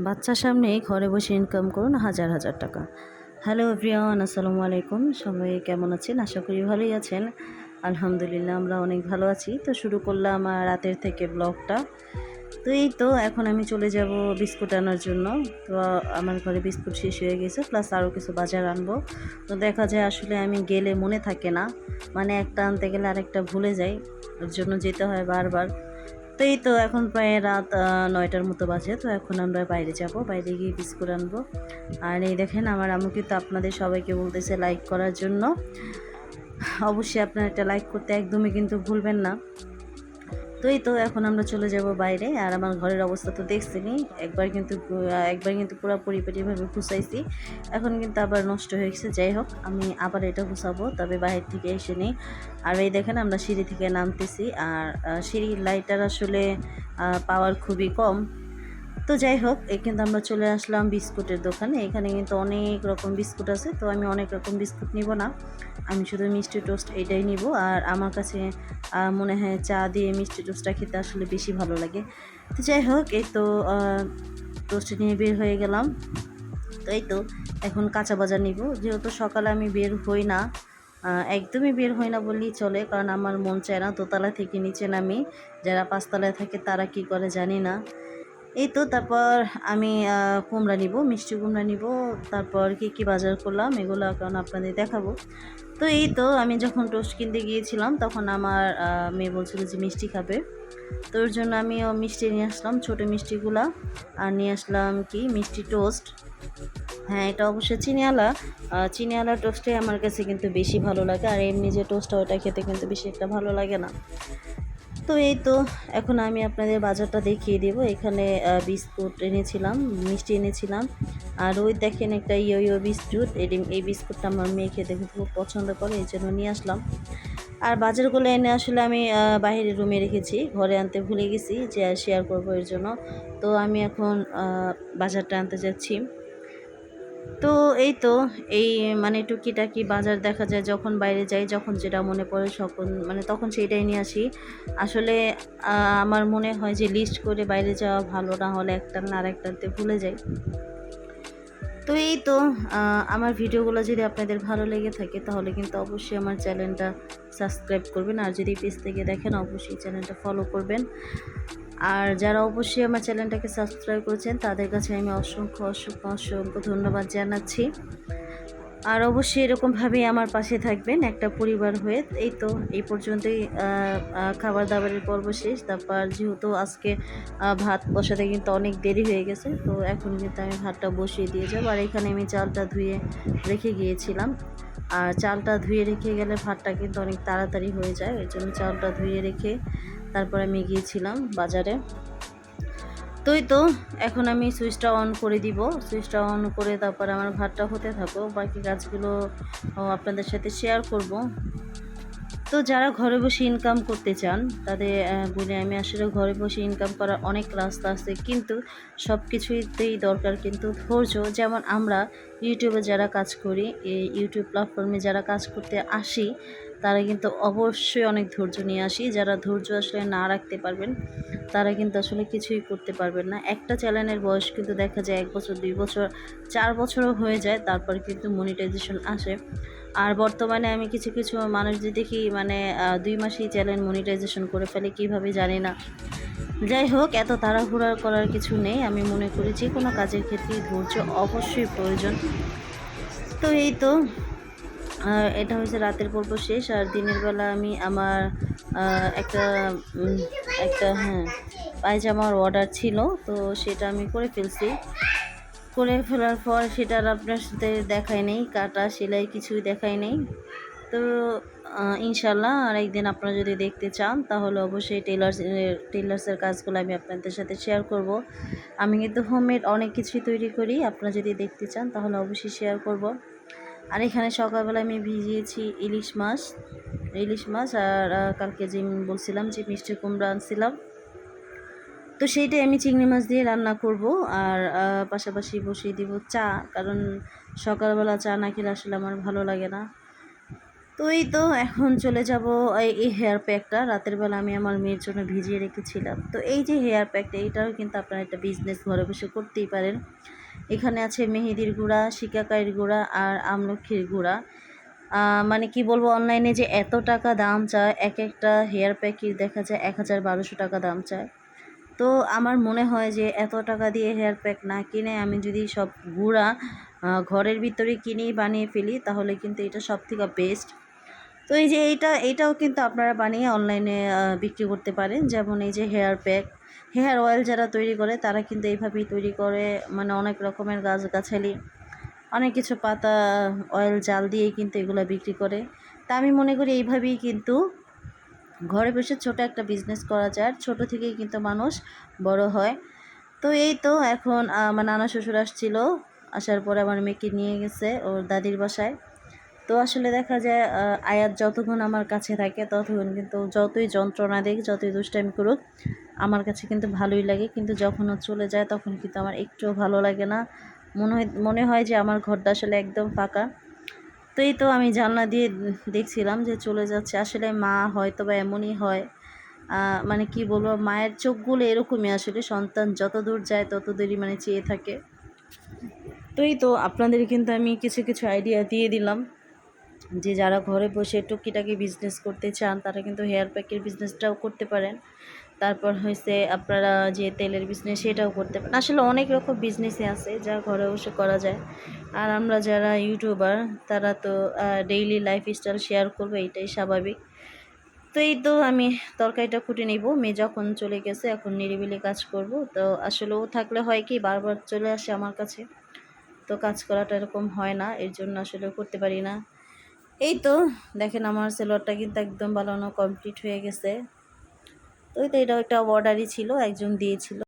বাচ্চার সামনে ঘরে বসে ইনকাম করুন হাজার হাজার টাকা। হ্যালো এভরিওয়ান আসসালামু আলাইকুম। সবাই কেমন আছেন? আশা করি ভালোই আছেন। আলহামদুলিল্লাহ, আমরা অনেক ভালো আছি। তো শুরু করলাম রাতের থেকে ব্লগটা তো এই তো, এখন আমি চলে যাব বিস্কুট আনার জন্য। তো আমার ঘরে বিস্কুট শেষ হয়ে গেছে প্লাস আরও কিছু বাজার আনব। তো দেখা যায় আসলে আমি গেলে মনে থাকে না। মানে একটা আনতে গেলে আরেকটা ভুলে যাই। ওর জন্য যেতে হয় বারবার। তো এই তো এখন প্রায় রাত নয়টার মতো বাজে, তো এখন আমরা বাইরে যাব, বাইরে গিয়ে বিস্কুট আনব। আর এই দেখেন, আমার আমি কিন্তু আপনাদের সবাইকে বলতেছে লাইক করার জন্য। অবশ্যই আপনারা একটা লাইক করতে একদমই কিন্তু ভুলবেন না। তো এই তো, এখন আমরা চলে যাব বাইরে। আর আমার ঘরের অবস্থা তো দেখছিনি একবার কিন্তু একবার কিন্তু পুরো পরিপাটিভাবে গুছাইছি। এখন কিন্তু আবার নষ্ট হয়ে গেছে। যাই হোক, আমি আবার এটা গুছাবো, তবে বাইরে থেকে এসে নিই। আর এই দেখেন, আমরা সিঁড়ি থেকে নামতেছি। আর সিঁড়ির লাইটার আসলে পাওয়ার খুবই কম। তো যাই হোক কিন্তু আমরা চলে আসলাম বিস্কুটের দোকানে। এখানে কিন্তু অনেক রকম বিস্কুট আছে, তো আমি অনেক রকম বিস্কুট নিব না। আমি শুধু মিষ্টি টোস্ট এটাই নিব, আর আমার কাছে মনে হয় চা দিয়ে মিষ্টি টোস্টটা খেতে আসলে বেশি ভালো লাগে। তো যাই হোক, এই তো টোস্ট নিয়ে বের হয়ে গেলাম। তো এই তো, এখন কাঁচা বাজার নিব। যেহেতু সকালে আমি বের হই না একদমই বের হই না বললেই চলে, কারণ আমার মন চায় না দোতলা থেকে নিচে নামি। যারা পাঁচতলায় থাকে তারা কি করে জানি না। এই তো তারপর আমি কুমড়া নিব, মিষ্টি কুমড়া নিব, তারপর কি কি বাজার করলাম এগুলো এখন আপনাদের দেখাবো। তো এই তো আমি যখন টোস্ট কিনতে গিয়েছিলাম তখন আমার মেয়ে বলছিল যে মিষ্টি খাবে। তো ওর জন্য আমিও মিষ্টি নিয়ে আসলাম, ছোটো মিষ্টিগুলা। আর নিয়ে আসলাম কি মিষ্টি টোস্ট। হ্যাঁ এটা অবশ্যই চিনিয়ালা। চিনিয়ালা টোস্টটাই আমার কাছে কিন্তু বেশি ভালো লাগে। আর এমনি যে টোস্টটা ওটা খেতে কিন্তু বেশি একটা ভালো লাগে না। তো এই তো এখন আমি আপনাদের বাজারটা দেখিয়ে দেব। এখানে বিস্কুট এনেছিলাম মিষ্টি এনেছিলাম। আর ওই দেখেন একটা ইয়ো ইয়ো বিস্কুট এটি- এই বিস্কুটটা আমার মেয়ে খেতে খুব পছন্দ করে এই জন্য নিয়ে আসলাম। আর বাজারগুলো এনে আসলে আমি আহ, বাইরে রুমে রেখেছি ঘরে আনতে ভুলে গেছি যে শেয়ার করব এর জন্য। তো আমি এখন বাজারটা আনতে যাচ্ছি। তো এই তো, এই মানে টুকিটাকি বাজার দেখা যায় যখন বাইরে যাই, যখন যেটা মনে পড়ে তখন মানে তখন সেইটাই নিয়ে আসি। আসলে আমার মনে হয় যে লিস্ট করে বাইরে যাওয়া ভালো, না হলে একটা না আর একটাতে ভুলে যাই। তো এই তো আমার ভিডিওগুলো যদি আপনাদের ভালো লেগে থাকে, তাহলে কিন্তু অবশ্যই আমার চ্যানেলটা সাবস্ক্রাইব করবেন। আর যদি পেজ থেকে দেখেন, অবশ্যই চ্যানেলটা ফলো করবেন। আর যারা অবশ্যই আমার চ্যানেলটাকে সাবস্ক্রাইব করেছেন, তাদের কাছে আমি অসংখ্য অসংখ্য অসংখ্য ধন্যবাদ জানাচ্ছি। আর অবশ্যই এরকমভাবেই আমার পাশে থাকবেন একটা পরিবার হয়ে। এই তো, এই পর্যন্তই খাবার দাবারের পর্ব শেষ। তারপর যেহেতু আজকে ভাত বসাতে কিন্তু অনেক দেরি হয়ে গেছে, তো এখন কিন্তু আমি ভাতটা বসিয়ে দিয়ে যাব। আর এখানে আমি চালটা ধুয়ে রেখে গিয়েছিলাম। আর চালটা ধুয়ে রেখে গেলে ভাতটা কিন্তু অনেক তাড়াতাড়ি হয়ে যায়, ওই জন্য চালটা ধুয়ে রেখে তারপর আমি গিয়েছিলাম বাজারে। তো তো, এখন আমি সুইচটা অন করে দিব। সুইচটা অন করে তারপর আমার ভাতটা হতে থাকো। বাকি কাজগুলো আপনাদের সাথে শেয়ার করব। তো যারা ঘরে বসে ইনকাম করতে চান, তাদের বলে আমি আসলে ঘরে বসে ইনকাম করার অনেক রাস্তা আছে। কিন্তু সব কিছুতেই দরকার কিন্তু ধৈর্য। যেমন আমরা ইউটিউবে যারা কাজ করি, এই ইউটিউব প্ল্যাটফর্মে যারা কাজ করতে আসি তারা কিন্তু অবশ্যই অনেক ধৈর্য নিয়ে আসি। যারা ধৈর্য আসলে না রাখতে পারবেন, তারা কিন্তু আসলে কিছুই করতে পারবেন না। একটা চ্যানেলের বয়স কিন্তু দেখা যায় এক বছর, দুই বছর, চার বছরও হয়ে যায়, তারপর কিন্তু মনিটাইজেশন আসে। আর বর্তমানে আমি কিছু কিছু মানুষদের দেখি মানে দুই মাসেই চ্যানেল মনিটাইজেশন করে ফেলে, কীভাবে জানি না। যাই হোক, এত তাড়াহুড়া করার কিছু নেই। আমি মনে করি যে কোনো কাজের ক্ষেত্রেই ধৈর্য অবশ্যই প্রয়োজন। তো এই তো। এটা হচ্ছে রাতের পর্ব শেষ, আর দিনের বেলা আমি আমার একটা একটা হ্যাঁ পায়জামার অর্ডার ছিল, তো সেটা আমি করে ফেলছি। করে ফেলার পর সেটা আর আপনার সাথে দেখাই নেই, কাটা, সেলাই কিছুই দেখাই নেই। তো ইনশাল্লাহ আর একদিন আপনারা যদি দেখতে চান, তাহলে অবশ্যই টেলার্স টেলার্সের কাজগুলো আমি আপনাদের সাথে শেয়ার করব। আমি কিন্তু হোমমেড অনেক কিছুই তৈরি করি, আপনারা যদি দেখতে চান, তাহলে অবশ্যই শেয়ার করব। আর এখানে সকালবেলা আমি ভিজিয়েছি ইলিশ মাছ ইলিশ মাছ আর কালকে যে বলছিলাম যে মিষ্টি কুমড়া আনছিলাম। তো সেইটাই আমি চিংড়ি মাছ দিয়ে রান্না করব আর পাশাপাশি বসিয়ে দিব চা, কারণ সকালবেলা চা না খেলে আসলে আমার ভালো লাগে না। তো এই তো এখন চলে যাব এই- হেয়ার প্যাকটা। রাতের বেলা আমি আমার মেয়ের জন্য ভিজিয়ে রেখেছিলাম। তো এই যে হেয়ার প্যাকটা, এটাও কিন্তু আপনারা একটা বিজনেস ঘরে বসে করতেই পারেন। এখানে আছে মেহেদির গুঁড়া, শিকাকাইয়ের গুঁড়া আর আমলক্ষীর গুঁড়া। মানে কি বলব, অনলাইনে যে এত টাকা দাম চায়, এক একটা হেয়ার প্যাকের দেখা যায় এক হাজার বারোশো টাকা দাম চায়। তো আমার মনে হয় যে এত টাকা দিয়ে হেয়ার প্যাক না কিনে আমি যদি সব গুঁড়া ঘরের ভিতরে কিনেই বানিয়ে ফেলি, তাহলে কিন্তু এটা সব থেকে বেস্ট তো এই যে এইটা এইটাও কিন্তু আপনারা বানিয়ে অনলাইনে বিক্রি করতে পারেন। যেমন এই যে হেয়ার প্যাক হেয়ার অয়েল যারা তৈরি করে, তারা কিন্তু এইভাবেই তৈরি করে। মানে অনেক রকমের গাছগাছালি, অনেক কিছু পাতা, অয়েল, জাল দিয়েই কিন্তু এগুলো বিক্রি করে। তা আমি মনে করি এইভাবেই কিন্তু ঘরে বসে ছোট একটা বিজনেস করা যায়, আর ছোটো থেকেই কিন্তু মানুষ বড় হয়। তো এই তো এখন আমার নানা শ্বশুর আসছিল, আসার পরে আমার মেয়েকে নিয়ে গেছে ওর দাদির বাসায়। তো আসলে দেখা যায় আয়াত যতক্ষণ আমার কাছে থাকে, ততক্ষণ কিন্তু যতই যন্ত্রণা দেখ যতই দুষ্টামি করুক আমার কাছে কিন্তু ভালোই লাগে। কিন্তু যখন ও চলে যায়, তখন কিন্তু আমার একটুও ভালো লাগে না। মনে হয় মনে হয় যে আমার ঘরটা আসলে একদম ফাঁকা। তো এই তো আমি জানলা দিয়ে দেখছিলাম যে চলে যাচ্ছে। আসলে মা হয়তো বা এমনই হয়। মানে কি বলব, মায়ের চোখগুলো এরকমই আসলে। সন্তান যত দূর যায়, তত দূরই মানে চেয়ে থাকে। তো এই তো আপনাদের কিন্তু আমি কিছু কিছু আইডিয়া দিয়ে দিলাম। যে যারা ঘরে বসে টুকিটাকি বিজনেস করতে চান, তারা কিন্তু হেয়ার প্যাকের বিজনেসটাও করতে পারেন। তারপর হয়েছে আপনারা যে তেলের বিজনেস সেটাও করতে পারেন। আসলে অনেক রকম বিজনেসই আছে, যা ঘরে বসে করা যায়। আর আমরা যারা ইউটিউবার তারা তো ডেইলি লাইফ স্টাইল শেয়ার করব, এটাই স্বাভাবিক। তো এই তো আমি তরকারিটা কুটে নিব। মেয়ে যখন চলে গেছে, এখন নিরিবিলি কাজ করব। তো আসলে ও থাকলে হয় কি, বারবার চলে আসে আমার কাছে। তো কাজ করাটা এরকম হয় না, এর জন্য আসলে করতে পারি না। এই তো, দেখেন আমার সেলোয়ারটা কিন্তু একদম বানানো কমপ্লিট হয়ে গেছে। তো এটাও একটা অর্ডারই ছিল একজন দিয়েছিল।